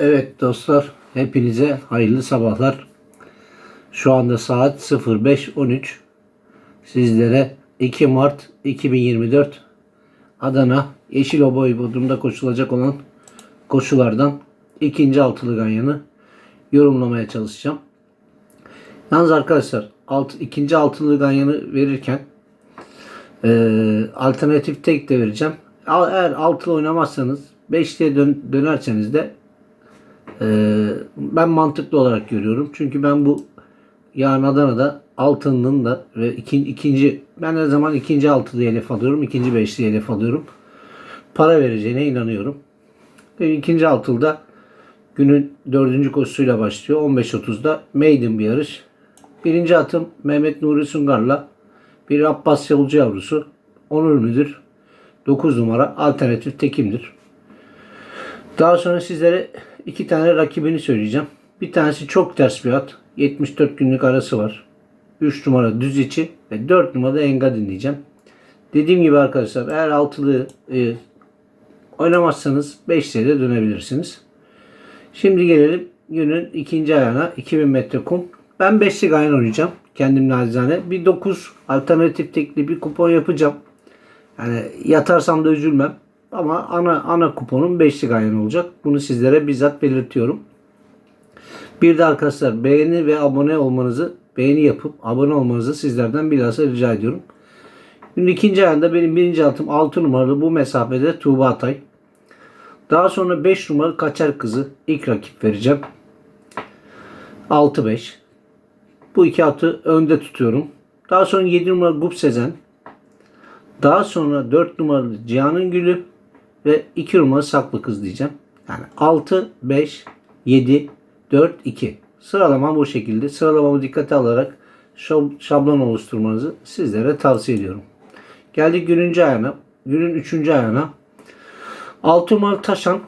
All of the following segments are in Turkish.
Evet dostlar, hepinize hayırlı sabahlar. Şu anda saat 05.13. Sizlere 2 Mart 2024 Adana Yeşiloba Bodrum'da koşulacak olan koşulardan ikinci altılı ganyanı yorumlamaya çalışacağım. Yalnız arkadaşlar alt, ikinci altılı ganyanı verirken eee, alternatif tek de vereceğim. Eğer altılı oynamazsanız 5'liye dön, dönerseniz de ee, ben mantıklı olarak görüyorum. Çünkü ben bu yarın Adana'da altının da ve ikinci, ikinci ben her zaman ikinci altılı hedef alıyorum. ikinci beşli hedef alıyorum. Para vereceğine inanıyorum. Ve ikinci altılıda günün dördüncü koşusuyla başlıyor. 15.30'da maiden bir yarış. Birinci atım Mehmet Nuri Sungar'la bir Abbas Yolcu yavrusu. Onur Müdür 9 numara alternatif tekimdir. Daha sonra sizlere iki tane rakibini söyleyeceğim. Bir tanesi çok ters bir at. 74 günlük arası var. 3 numara düz içi ve 4 numarada enga dinleyeceğim. Dediğim gibi arkadaşlar eğer altılı e, oynamazsanız 5'liye de dönebilirsiniz. Şimdi gelelim günün ikinci ayağına 2000 metre kum. Ben 5'lik ayağını oynayacağım. Kendim nacizane. Bir 9 alternatif tekli bir kupon yapacağım. Yani yatarsam da üzülmem. Ama ana ana kuponum 5'lik ayın olacak. Bunu sizlere bizzat belirtiyorum. Bir de arkadaşlar beğeni ve abone olmanızı beğeni yapıp abone olmanızı sizlerden bilhassa rica ediyorum. Günün ikinci ayında benim birinci atım 6 numaralı bu mesafede Tuğba Atay. Daha sonra 5 numaralı Kaçar Kızı ilk rakip vereceğim. 6-5. Bu iki atı önde tutuyorum. Daha sonra 7 numaralı Gup Sezen. Daha sonra 4 numaralı Cihan'ın Gülü ve 2 numaralı Saklı Kız diyeceğim. Yani 6, 5, 7, 4, 2. Sıralamam bu şekilde. Sıralamamı dikkate alarak şab- şablon oluşturmanızı sizlere tavsiye ediyorum. Geldik günün ayağına. Günün 3. ayağına. 6 numaralı Taşan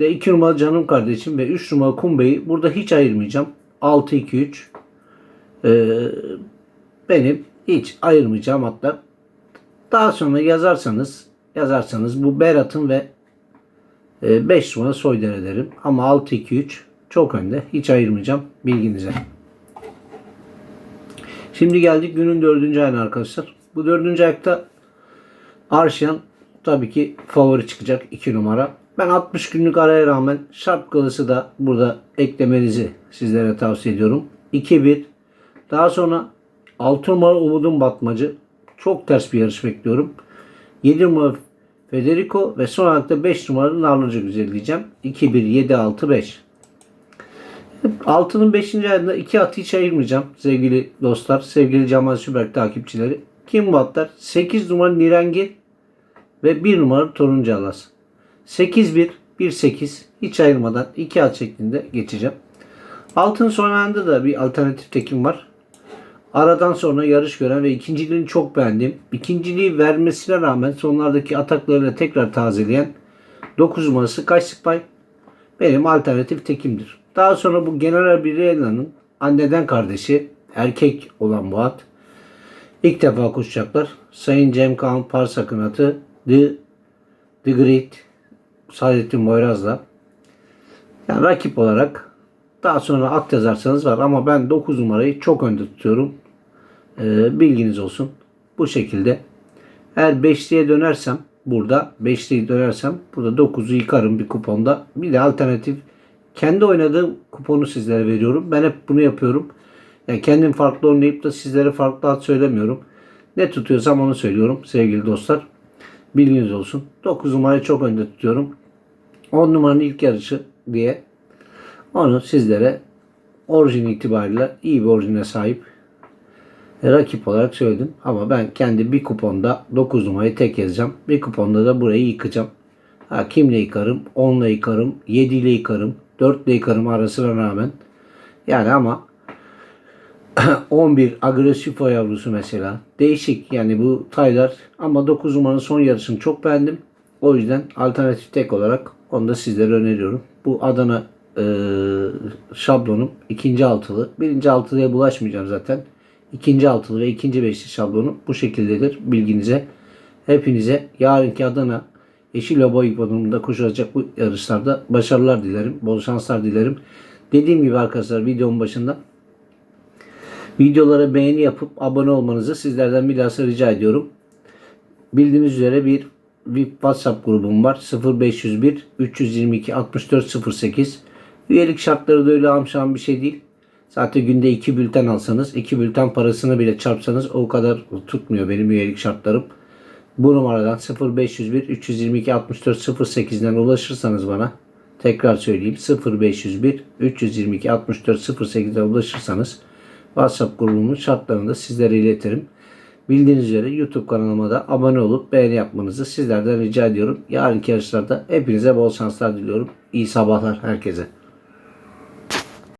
ve 2 numaralı Canım Kardeşim ve 3 numaralı Kumbey'i burada hiç ayırmayacağım. 6, 2, 3. Ee, benim hiç ayırmayacağım atlar. Daha sonra yazarsanız yazarsanız bu Berat'ın ve 5 numara Soyder ederim. Ama 6-2-3 çok önde. Hiç ayırmayacağım bilginize. Şimdi geldik günün dördüncü ayına arkadaşlar. Bu dördüncü ayakta Arşyan tabii ki favori çıkacak 2 numara. Ben 60 günlük araya rağmen şapkalısı da burada eklemenizi sizlere tavsiye ediyorum. 2-1. Daha sonra 6 numara Umudun Batmacı. Çok ters bir yarış bekliyorum. 7 numara Federico ve son olarak da 5 numaralı Narlıcı Güzel diyeceğim. 2, 1, 7, 6, 5. Altının 5. ayında 2 atı hiç ayırmayacağım sevgili dostlar, sevgili Cemal Süberk takipçileri. Kim bu atlar? 8 numaralı Nirengi ve 1 numaralı Toruncu Alas. 8, 1, 1, 8 hiç ayırmadan 2 at şeklinde geçeceğim. Altın son ayında da bir alternatif tekim var. Aradan sonra yarış gören ve ikinciliğini çok beğendim. İkinciliği vermesine rağmen sonlardaki ataklarıyla tekrar tazeleyen 9 numarası Pay benim alternatif tekimdir. Daha sonra bu General Birella'nın anneden kardeşi erkek olan bu at ilk defa koşacaklar. Sayın Cem Kaan Parsak'ın atı The, The Great Saadettin Boyraz'la. Yani rakip olarak daha sonra at yazarsanız var ama ben 9 numarayı çok önde tutuyorum. Ee, bilginiz olsun. Bu şekilde. Eğer 5'liye dönersem burada 5'liye dönersem burada 9'u yıkarım bir kuponda. Bir de alternatif kendi oynadığım kuponu sizlere veriyorum. Ben hep bunu yapıyorum. Yani kendim farklı oynayıp da sizlere farklı at söylemiyorum. Ne tutuyorsam onu söylüyorum sevgili dostlar. Bilginiz olsun. 9 numarayı çok önde tutuyorum. 10 numaranın ilk yarışı diye onu sizlere orijin itibariyle iyi bir orijine sahip rakip olarak söyledim. Ama ben kendi bir kuponda 9 numarayı tek yazacağım. Bir kuponda da burayı yıkacağım. Ha, kimle yıkarım? 10 ile yıkarım. 7 ile yıkarım. 4 ile yıkarım arasına rağmen. Yani ama 11 agresif o yavrusu mesela. Değişik yani bu taylar. Ama 9 numaranın son yarışını çok beğendim. O yüzden alternatif tek olarak onu da sizlere öneriyorum. Bu Adana e, şablonum ikinci altılı. Birinci altılıya bulaşmayacağım zaten. İkinci altılı ve ikinci beşli şablonu bu şekildedir bilginize. Hepinize yarınki Adana Eşi Lobo hipodromunda koşulacak bu yarışlarda başarılar dilerim. Bol şanslar dilerim. Dediğim gibi arkadaşlar videonun başında videolara beğeni yapıp abone olmanızı sizlerden bilhassa rica ediyorum. Bildiğiniz üzere bir VIP WhatsApp grubum var. 0501 322 6408. Üyelik şartları da öyle amşan bir şey değil. Zaten günde iki bülten alsanız, iki bülten parasını bile çarpsanız o kadar tutmuyor benim üyelik şartlarım. Bu numaradan 0501 322 6408'den ulaşırsanız bana tekrar söyleyeyim 0501 322 6408'den ulaşırsanız WhatsApp grubumun şartlarını da sizlere iletirim. Bildiğiniz üzere YouTube kanalıma da abone olup beğeni yapmanızı sizlerden rica ediyorum. Yarınki yarışlarda hepinize bol şanslar diliyorum. İyi sabahlar herkese.